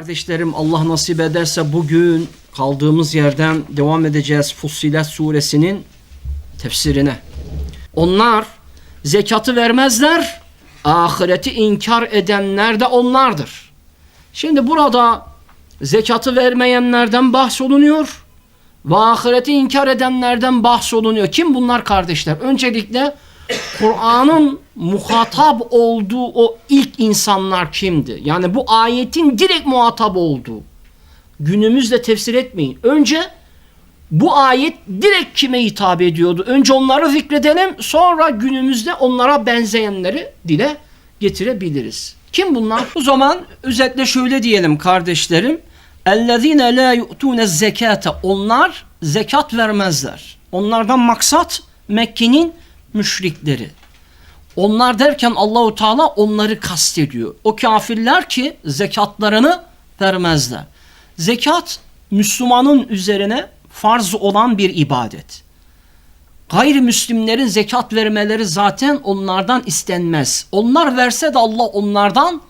Kardeşlerim Allah nasip ederse bugün kaldığımız yerden devam edeceğiz Fussilet suresinin tefsirine. Onlar zekatı vermezler, ahireti inkar edenler de onlardır. Şimdi burada zekatı vermeyenlerden bahsolunuyor ve ahireti inkar edenlerden bahsolunuyor. Kim bunlar kardeşler? Öncelikle Kur'an'ın muhatap olduğu o ilk insanlar kimdi? Yani bu ayetin direkt muhatap olduğu. Günümüzde tefsir etmeyin. Önce bu ayet direkt kime hitap ediyordu? Önce onları zikredelim sonra günümüzde onlara benzeyenleri dile getirebiliriz. Kim bunlar? O zaman özetle şöyle diyelim kardeşlerim. اَلَّذ۪ينَ لَا يُؤْتُونَ الزَّكَاةَ Onlar zekat vermezler. Onlardan maksat Mekke'nin müşrikleri. Onlar derken Allahu Teala onları kastediyor. O kafirler ki zekatlarını vermezler. Zekat Müslümanın üzerine farz olan bir ibadet. Gayrimüslimlerin zekat vermeleri zaten onlardan istenmez. Onlar verse de Allah onlardan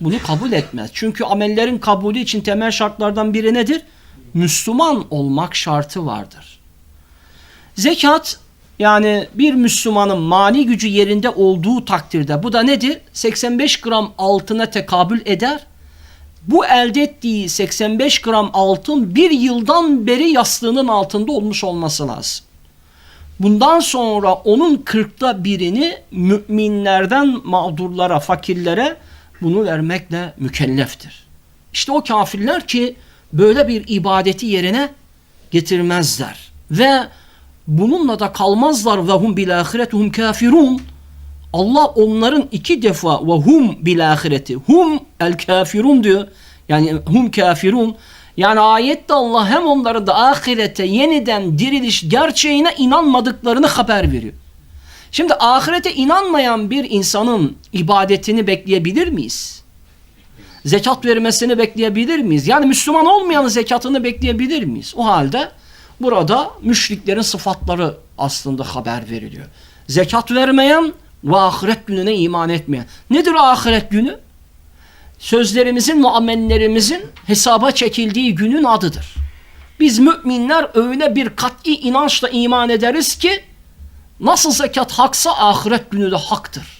bunu kabul etmez. Çünkü amellerin kabulü için temel şartlardan biri nedir? Müslüman olmak şartı vardır. Zekat yani bir Müslümanın mani gücü yerinde olduğu takdirde bu da nedir? 85 gram altına tekabül eder. Bu elde ettiği 85 gram altın bir yıldan beri yastığının altında olmuş olması lazım. Bundan sonra onun kırkta birini müminlerden mağdurlara, fakirlere bunu vermekle mükelleftir. İşte o kafirler ki böyle bir ibadeti yerine getirmezler. Ve bununla da kalmazlar ve hum bil ahiretuhum kafirun. Allah onların iki defa ve hum bil ahireti. Hum el kafirun diyor. Yani hum kafirun. Yani ayette Allah hem onları da ahirete yeniden diriliş gerçeğine inanmadıklarını haber veriyor. Şimdi ahirete inanmayan bir insanın ibadetini bekleyebilir miyiz? Zekat vermesini bekleyebilir miyiz? Yani Müslüman olmayanın zekatını bekleyebilir miyiz? O halde burada müşriklerin sıfatları aslında haber veriliyor. Zekat vermeyen ve ahiret gününe iman etmeyen. Nedir ahiret günü? Sözlerimizin ve amellerimizin hesaba çekildiği günün adıdır. Biz müminler öyle bir kat'i inançla iman ederiz ki nasıl zekat haksa ahiret günü de haktır.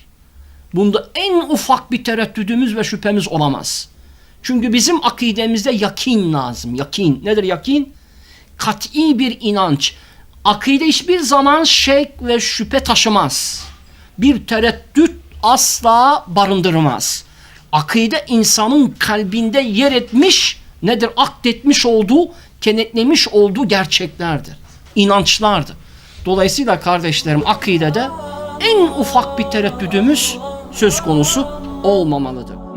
Bunda en ufak bir tereddüdümüz ve şüphemiz olamaz. Çünkü bizim akidemizde yakin lazım. Yakin. Nedir yakin? kat'i bir inanç. Akide hiçbir zaman şek ve şüphe taşımaz. Bir tereddüt asla barındırmaz. Akide insanın kalbinde yer etmiş, nedir? Akdetmiş olduğu, kenetlemiş olduğu gerçeklerdir. İnançlardır. Dolayısıyla kardeşlerim akidede en ufak bir tereddüdümüz söz konusu olmamalıdır.